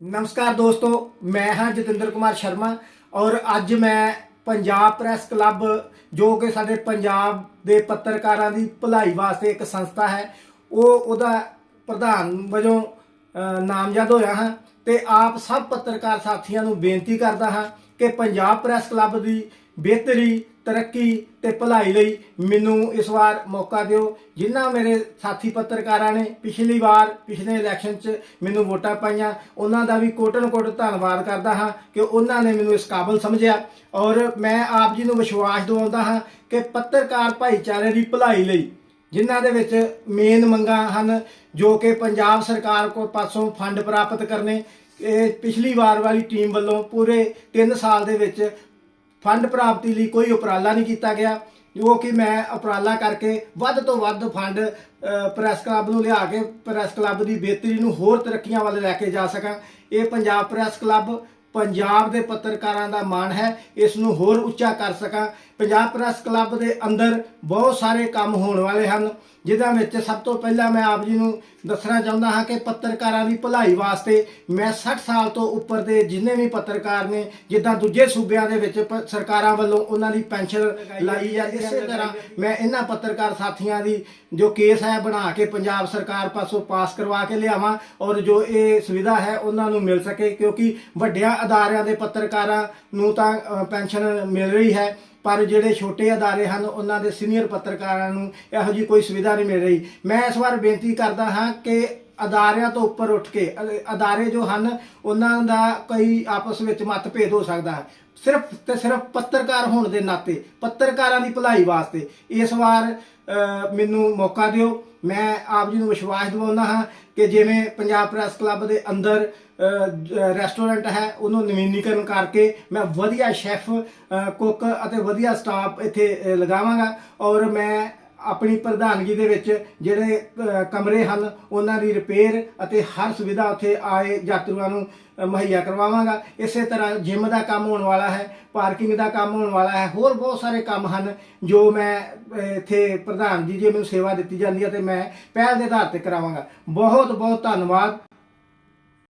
ਨਮਸਕਾਰ ਦੋਸਤੋ ਮੈਂ ਹਾਂ ਜਤਿੰਦਰ ਕੁਮਾਰ ਸ਼ਰਮਾ ਔਰ ਅੱਜ ਮੈਂ ਪੰਜਾਬ ਪ੍ਰੈਸ ਕਲੱਬ ਜੋ ਕਿ ਸਾਡੇ ਪੰਜਾਬ ਦੇ ਪੱਤਰਕਾਰਾਂ ਦੀ ਭਲਾਈ ਵਾਸਤੇ ਇੱਕ ਸੰਸਥਾ ਹੈ ਉਹ ਉਹਦਾ ਪ੍ਰਧਾਨ ਵਜੋਂ ਅ, ਨਾਮਜ਼ਦ ਹੋਇਆ ਹਾਂ ਤੇ ਆਪ ਸਭ ਪੱਤਰਕਾਰ ਸਾਥੀਆਂ ਨੂੰ ਬੇਨਤੀ ਕਰਦਾ ਹਾਂ ਕਿ ਪੰਜਾਬ ਪ੍ਰੈਸ ਕਲੱਬ ਦੀ ਬਿਹਤਰੀ, ਤਰੱਕੀ ਤੇ ਭਲਾਈ ਲਈ ਮੈਨੂੰ ਇਸ ਵਾਰ ਮੌਕਾ ਦਿਓ, ਜਿਨ੍ਹਾਂ ਮੇਰੇ ਸਾਥੀ ਪੱਤਰਕਾਰਾਂ ਨੇ ਪਿਛਲੀ ਵਾਰ, ਪਿਛਲੇ ਇਲੈਕਸ਼ਨ 'ਚ ਮੈਨੂੰ ਵੋਟਾਂ ਪਾਈਆਂ, ਉਹਨਾਂ ਦਾ ਵੀ ਕੋਟਨ ਕੋਟ ਧੰਨਵਾਦ ਕਰਦਾ ਹਾਂ ਕਿ ਉਹਨਾਂ ਨੇ ਮੈਨੂੰ ਇਸ ਕਾਬਲ ਸਮਝਿਆ ਔਰ ਮੈਂ ਆਪ ਜੀ ਨੂੰ ਵਿਸ਼ਵਾਸ ਦਿਵਾਉਂਦਾ ਹਾਂ ਕਿ ਪੱਤਰਕਾਰ ਭਾਈਚਾਰੇ ਦੀ ਭਲਾਈ ਲਈ ਜਿਨ੍ਹਾਂ ਦੇ ਵਿੱਚ ਮੇਨ ਮੰਗਾਂ ਹਨ ਜੋ ਕਿ ਪੰਜਾਬ ਸਰਕਾਰ ਕੋਲ ਪਾਸੋਂ ਫੰਡ ਪ੍ਰਾਪਤ ਕਰਨੇ ਇਹ ਪਿਛਲੀ ਵਾਰ ਵਾਲੀ ਟੀਮ ਵੱਲੋਂ ਪੂਰੇ 3 ਸਾਲ ਦੇ ਵਿੱਚ ਫੰਡ ਪ੍ਰਾਪਤੀ ਲਈ ਕੋਈ ਉਪਰਾਲਾ ਨਹੀਂ ਕੀਤਾ ਗਿਆ ਜੋ ਕਿ ਮੈਂ ਉਪਰਾਲਾ ਕਰਕੇ ਵੱਧ ਤੋਂ ਵੱਧ ਫੰਡ ਅ, ਪ੍ਰੈਸ ਕਲੱਬ ਨੂੰ ਲਿਆ ਕੇ ਪ੍ਰੈਸ ਕਲੱਬ ਦੀ ਬਿਹਤਰੀ ਨੂੰ ਹੋਰ ਤਰੱਕੀਆਂ ਵੱਲ ਲੈ ਕੇ ਜਾ ਸਕਾਂ। ਇਹ ਪੰਜਾਬ ਪ੍ਰੈਸ ਕਲੱਬ ਪੰਜਾਬ ਦੇ ਪੱਤਰਕਾਰਾਂ ਦਾ ਮਾਣ ਹੈ ਇਸ ਨੂੰ ਹੋਰ ਉੱਚਾ ਕਰ ਸਕਾਂ। ਪੰਜਾਬ ਪ੍ਰੈਸ ਕਲੱਬ ਦੇ ਅੰਦਰ ਬਹੁਤ ਸਾਰੇ ਕੰਮ ਹੋਣ ਵਾਲੇ ਹਨ। ਜਿਨ੍ਹਾਂ ਵਿੱਚ ਸਭ ਤੋਂ ਪਹਿਲਾਂ ਮੈਂ ਆਪ ਜੀ ਨੂੰ ਦੱਸਣਾ ਚਾਹੁੰਦਾ ਹਾਂ ਕਿ ਪੱਤਰਕਾਰਾਂ ਦੀ ਭਲਾਈ ਵਾਸਤੇ ਮੈਂ 60 ਸਾਲ ਤੋਂ ਉੱਪਰ ਦੇ ਜਿੰਨੇ ਵੀ ਪੱਤਰਕਾਰ ਨੇ, ਜਿੱਦਾਂ ਦੂਜੇ ਸੂਬਿਆਂ ਦੇ ਵਿੱਚ ਸਰਕਾਰਾਂ ਵੱਲੋਂ ਉਹਨਾਂ ਦੀ ਪੈਨਸ਼ਨ ਲਾਈ ਜਾਂਦੀ ਹੈ। ਇਸੇ ਤਰ੍ਹਾਂ ਮੈਂ ਇਹਨਾਂ ਪੱਤਰਕਾਰ ਸਾਥੀਆਂ ਦੀ ਜੋ ਕੇਸ ਹੈ ਬਣਾ ਕੇ ਪੰਜਾਬ ਸਰਕਾਰ ਪਾਸੋਂ ਪਾਸ ਕਰਵਾ ਕੇ ਲਿਆਵਾਂ ਔਰ ਜੋ ਇਹ ਸੁਵਿਧਾ ਹੈ ਉਹਨਾਂ ਨੂੰ ਮਿਲ ਸਕੇ, ਕਿਉਂਕਿ ਵੱਡਿਆਂ ਅਦਾਰਿਆਂ ਦੇ ਪੱਤਰਕਾਰਾਂ ਨੂੰ ਤਾਂ ਪੈਨਸ਼ਨ ਮਿਲ ਰਹੀ ਹੈ। ਪਰ ਜਿਹੜੇ ਛੋਟੇ ਅਦਾਰੇ ਹਨ, ਉਹਨਾਂ ਦੇ ਸੀਨੀਅਰ ਪੱਤਰਕਾਰਾਂ ਨੂੰ ਇਹੋ ਜੀ ਕੋਈ ਸੁਵਿਧਾ ਨਹੀਂ ਮਿਲ ਰਹੀ। ਮੈਂ ਇਸ ਵਾਰ ਬੇਨਤੀ ਕਰਦਾ ਹਾਂ ਕਿ ਅਦਾਰਿਆਂ ਤੋਂ ਉੱਪਰ ਉੱਠ ਕੇ, ਅ- ਅਦਾਰੇ ਜੋ ਹਨ, ਉਹਨਾਂ ਦਾ ਕਈ ਆਪਸ ਵਿੱਚ ਮਤਭੇਦ ਹੋ ਸਕਦਾ ਹੈ। ਸਿਰਫ ਤੇ ਸਿਰਫ ਪੱਤਰਕਾਰ ਹੋਣ ਦੇ ਨਾਤੇ, ਪੱਤਰਕਾਰਾਂ ਦੀ ਭਲਾਈ ਵਾਸਤੇ, ਇਸ ਵਾਰ ਮੈਨੂੰ ਮੌਕਾ ਦਿਓ। ਮੈਂ ਆਪ ਜੀ ਨੂੰ ਵਿਸ਼ਵਾਸ ਦਿਵਾਉਂਦਾ ਹਾਂ ਕਿ ਜਿਵੇਂ ਪੰਜਾਬ ਪ੍ਰੈਸ ਕਲੱਬ ਦੇ ਅੰਦਰ ਰੈਸਟੋਰੈਂਟ ਹੈ, ਉਹਨੂੰ ਨਵੀਨੀਕਰਨ ਕਰਕੇ ਮੈਂ ਵਧੀਆ ਸ਼ੈਫ ਕੁੱਕ ਅਤੇ ਵਧੀਆ ਸਟਾਫ ਇੱਥੇ ਲਗਾਵਾਂਗਾ। ਔਰ ਮੈਂ ਆਪਣੀ ਪ੍ਰਧਾਨਗੀ ਦੇ ਵਿੱਚ ਜਿਹੜੇ ਕਮਰੇ ਹਨ, ਉਹਨਾਂ ਦੀ ਰਿਪੇਅਰ ਅਤੇ ਹਰ ਸੁਵਿਧਾ ਉੱਥੇ ਆਏ ਯਾਤਰੂਆਂ ਨੂੰ ਮੁਹੱਈਆ ਕਰਵਾਵਾਂਗਾ। ਇਸੇ ਤਰ੍ਹਾਂ ਜਿਮ ਦਾ ਕੰਮ ਹੋਣ ਵਾਲਾ ਹੈ ਪਾਰਕਿੰਗ ਦਾ ਕੰਮ ਹੋਣ ਵਾਲਾ ਹੈ, ਹੋਰ ਬਹੁਤ ਸਾਰੇ ਕੰਮ ਹਨ ਜੋ ਮੈਂ ਇੱਥੇ ਪ੍ਰਧਾਨ ਜੀ ਜੇ ਮੈਨੂੰ ਸੇਵਾ ਦਿੱਤੀ ਜਾਂਦੀ ਹੈ ਤੇ ਮੈਂ ਪਹਿਲ ਦੇ ਆਧਾਰ ਤੇ ਕਰਾਵਾਂਗਾ। ਬਹੁਤ ਬਹੁਤ ਧੰਨਵਾਦ।